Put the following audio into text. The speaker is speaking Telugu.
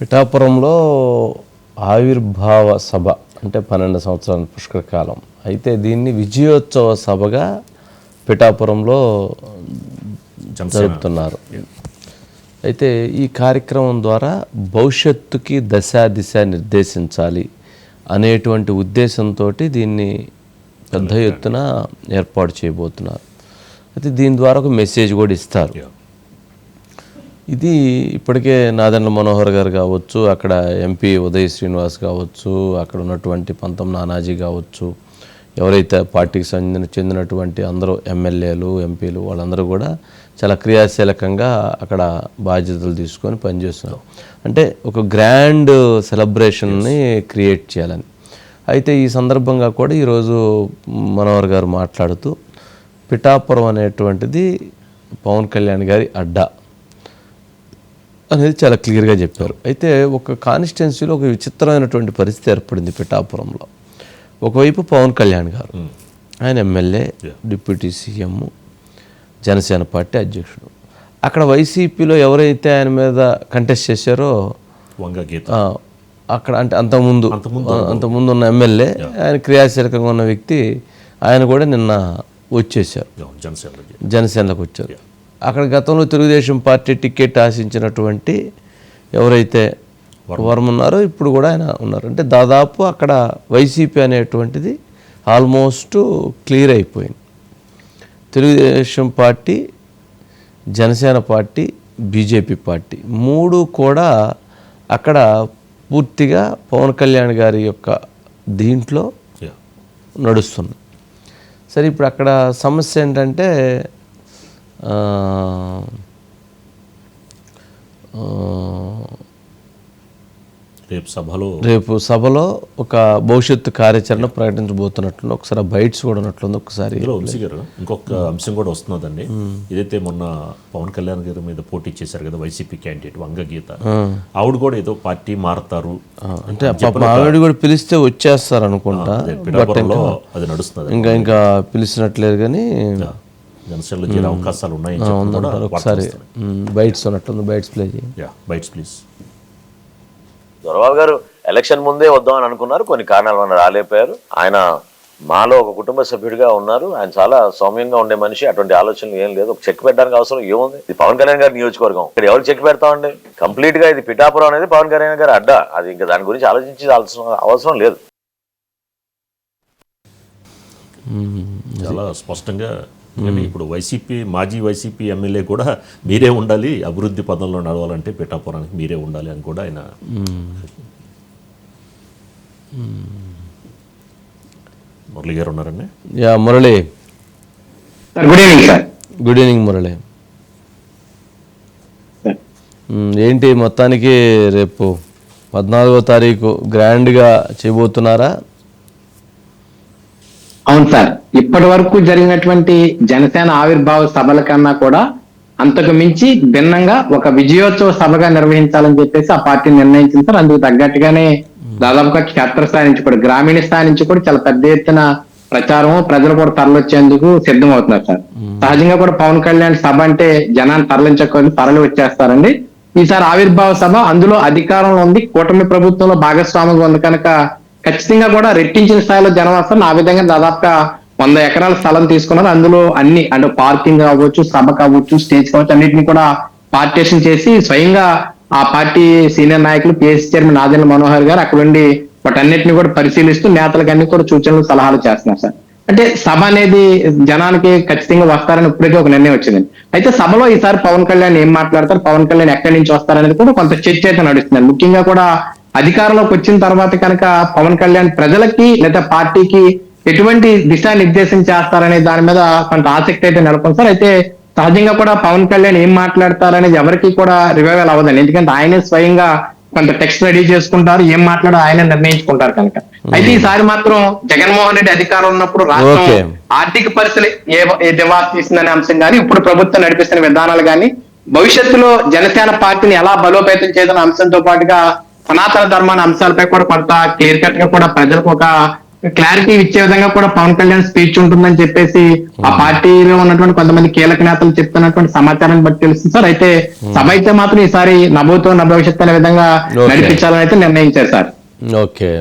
పిఠాపురంలో ఆవిర్భావ సభ అంటే పన్నెండు సంవత్సరాల పుష్కర కాలం. అయితే దీన్ని విజయోత్సవ సభగా పిఠాపురంలో జరుపుతున్నారు. అయితే ఈ కార్యక్రమం ద్వారా భవిష్యత్తుకి దశ దిశ నిర్దేశించాలి అనేటువంటి ఉద్దేశంతో దీన్ని పెద్ద ఎత్తున ఏర్పాటు చేయబోతున్నారు. అయితే దీని ద్వారా ఒక మెసేజ్ కూడా ఇస్తారు. ఇది ఇప్పటికే నాదెండ్ల మనోహర్ గారు కావచ్చు అక్కడ ఎంపీ ఉదయ్ శ్రీనివాస్ కావచ్చు అక్కడ ఉన్నటువంటి పంతం నానాజీ కావచ్చు ఎవరైతే పార్టీకి చెందిన చెందినటువంటి అందరూ ఎమ్మెల్యేలు ఎంపీలు వాళ్ళందరూ కూడా చాలా క్రియాశీలకంగా అక్కడ బాధ్యతలు తీసుకొని పనిచేస్తున్నారు. అంటే ఒక గ్రాండ్ సెలబ్రేషన్ని క్రియేట్ చేయాలని. అయితే ఈ సందర్భంగా కూడా ఈరోజు మనోహర్ గారు మాట్లాడుతూ పిఠాపురం అనేటువంటిది పవన్ కళ్యాణ్ గారి అడ్డా. అనేది చాలా క్లియర్గా చెప్పారు. అయితే ఒక కాన్స్టిట్యున్సీలో ఒక విచిత్రమైనటువంటి పరిస్థితి ఏర్పడింది పిఠాపురంలో. ఒకవైపు పవన్ కళ్యాణ్ గారు ఆయన MLA deputy CM Janasena party అధ్యక్షుడు. అక్కడ వైసీపీలో ఎవరైతే ఆయన మీద కంటెస్ట్ చేశారో అక్కడ అంటే అంతకుముందు అంతకుముందు ఉన్న ఎమ్మెల్యే ఆయన క్రియాశీలకంగా ఉన్న వ్యక్తి ఆయన కూడా నిన్న వచ్చేసారు జనసేన జనసేనలోకి. వచ్చారు. అక్కడ గతంలో తెలుగుదేశం పార్టీ టికెట్ ఆశించినటువంటి ఎవరైతే వర్మ. ఉన్నారో ఇప్పుడు కూడా ఆయన ఉన్నారు. అంటే దాదాపు అక్కడ వైసీపీ అనేటువంటిది ఆల్మోస్ట్ క్లియర్ అయిపోయింది. Telugu Desam party Janasena party BJP party మూడు కూడా అక్కడ పూర్తిగా పవన్ కళ్యాణ్ గారి యొక్క దీంట్లో నడుస్తుంది సరే ఇప్పుడు అక్కడ సమస్య ఏంటంటే రేపు సభలో రేపు సభలో ఒక భవిష్యత్తు కార్యాచరణ ప్రకటించబోతున్నట్లు ఒకసారి బైట్స్ కూడా ఉన్నట్లుంది ఒకసారి. ఇంకొక అంశం కూడా వస్తున్నదండి. ఇదైతే మొన్న పవన్ కళ్యాణ్ గారి మీద పోటీ చేశారు కదా వైసీపీ క్యాండిడేట్ వంగ గీత ఆవిడ కూడా ఏదో పార్టీ మారుతారు. అంటే ఆవిడ కూడా పిలిస్తే వచ్చేస్తారు అనుకుంటా అదే నడుస్తున్నది. ఇంకా ఇంకా పిలిచినట్లేదు కానీ జనసేనలో చేరే అవకాశాలు ఉన్నాయని ఒకసారి. Bytes ఉన్నట్లుంది bytes play yeah bytes please. Dorababu garu election ముందే వద్దామని అనుకున్నారు కొన్ని కారణాల వల్ల రాలేకపోయారు. ఆయన మాలో ఒక కుటుంబ సభ్యుడిగా ఉన్నారు. ఆయన చాలా సౌమ్యంగా ఉండే మనిషి అటువంటి ఆలోచనలు ఏం లేదు. ఒక చెక్ పెట్టడానికి అవసరం ఏముంది? ఇది పవన్ కళ్యాణ్ గారి నియోజకవర్గం. ఇక్కడ ఎవరు చెక్ పెడతామండి? కంప్లీట్గా ఇది పిఠాపురం అనేది పవన్ కళ్యాణ్ గారి అడ్డా. అది ఇంకా దాని గురించి ఆలోచించి అవసరం లేదు. చాలా స్పష్టంగా ఇప్పుడు వైసీపీ మాజీ వైసీపీ ఎమ్మెల్యే కూడా మీరే ఉండాలి అభివృద్ధి పదంలో నడవాలంటే పిఠాపురానికి మీరే ఉండాలి అని కూడా ఆయన మురళి గారు ఉన్నారండి? Yeah Murali. Sir good evening sir. Good evening Murali. ఏంటి మొత్తానికి రేపు పద్నాలుగో తారీఖు గ్రాండ్గా చేయబోతున్నారా? అవును సార్ ఇప్పటి వరకు జరిగినటువంటి జనసేన ఆవిర్భావ సభల కన్నా కూడా అంతకు మించి భిన్నంగా ఒక విజయోత్సవ సభగా నిర్వహించాలని చెప్పేసి ఆ పార్టీ నిర్ణయించింది సార్. అందుకు తగ్గట్టుగానే దాదాపుగా క్షేత్రస్థాయి నుంచి కూడా గ్రామీణ స్థాయి నుంచి కూడా చాలా పెద్ద ఎత్తున ప్రచారం ప్రజలు కూడా తరలిచ్చేందుకు సిద్ధం అవుతున్నారు సార్ సహజంగా కూడా పవన్ కళ్యాణ్ సభ అంటే జనాన్ని తరలించకొని తరలి వచ్చేస్తారండి. ఈసారి ఆవిర్భావ సభ అందులో అధికారంలో ఉంది కూటమి ప్రభుత్వంలో భాగస్వామిగా ఉంది కనుక ఖచ్చితంగా కూడా రెట్టించిన స్థాయిలో జనం వస్తారు. ఆ విధంగా దాదాపుగా వంద ఎకరాల స్థలం తీసుకున్నారు. అందులో అన్ని అంటే పార్కింగ్ కావచ్చు సభ కావచ్చు స్టేజ్ కావచ్చు అన్నిటిని కూడా పార్టీషన్ చేసి స్వయంగా ఆ పార్టీ సీనియర్ నాయకులు పిఎస్సీ చైర్మన్ ఆదిల మనోహర్ గారు అక్కడ ఉండి వాటన్నిటిని కూడా పరిశీలిస్తూ నేతలకు అన్ని కూడా సూచనలు సలహాలు చేస్తున్నారు సార్. అంటే సభ అనేది జనానికి ఖచ్చితంగా వస్తారని ఇప్పటికే ఒక నిర్ణయం వచ్చింది. అయితే సభలో ఈసారి పవన్ కళ్యాణ్ ఏం మాట్లాడతారు? పవన్ కళ్యాణ్ ఎక్కడి నుంచి వస్తారనేది కూడా కొంత చర్చ అయితే నడుస్తుంది. ముఖ్యంగా కూడా అధికారంలోకి వచ్చిన తర్వాత కనుక పవన్ కళ్యాణ్ ప్రజలకి లేదా పార్టీకి ఎటువంటి దిశానిర్దేశం చేస్తారనే దాని మీద కొంత ఆసక్తి అయితే నెలకొంది. సార్ అయితే సహజంగా కూడా పవన్ కళ్యాణ్ ఏం మాట్లాడతారనేది ఎవరికి కూడా రివైవల్ అవ్వదండి. ఎందుకంటే ఆయనే స్వయంగా కొంత టెక్స్ట్ రెడీ చేసుకుంటారు ఏం మాట్లాడో ఆయన నిర్ణయించుకుంటారు కనుక. అయితే ఈసారి మాత్రం జగన్మోహన్ రెడ్డి అధికారం ఉన్నప్పుడు రాష్ట్రం. ఆర్థిక పరిస్థితులు ఏ ఏ దివాస్ తీసిందనే అంశం కానీ ఇప్పుడు ప్రభుత్వం నడిపిస్తున్న విధానాలు కానీ భవిష్యత్తులో జనసేన పార్టీని ఎలా బలోపేతం చేయాలన్న అంశంతో పాటుగా సనాతన ధర్మాన్ని అంశాలపై కూడా కొంత క్లియర్ కట్గా కూడా ప్రజలకు ఒక క్లారిటీ ఇచ్చే విధంగా కూడా పవన్ కళ్యాణ్ స్పీచ్ ఉంటుందని చెప్పేసి ఆ పార్టీలో ఉన్నటువంటి కొంతమంది కీలక నేతలు చెప్తున్నటువంటి సమాచారాన్ని బట్టి తెలుస్తుంది. సార్ అయితే సభ అయితే మాత్రం ఈసారి నభూతో నభవిష్యత్ అనే విధంగా. నడిపించాలని అయితే నిర్ణయించారు సార్. ఓకే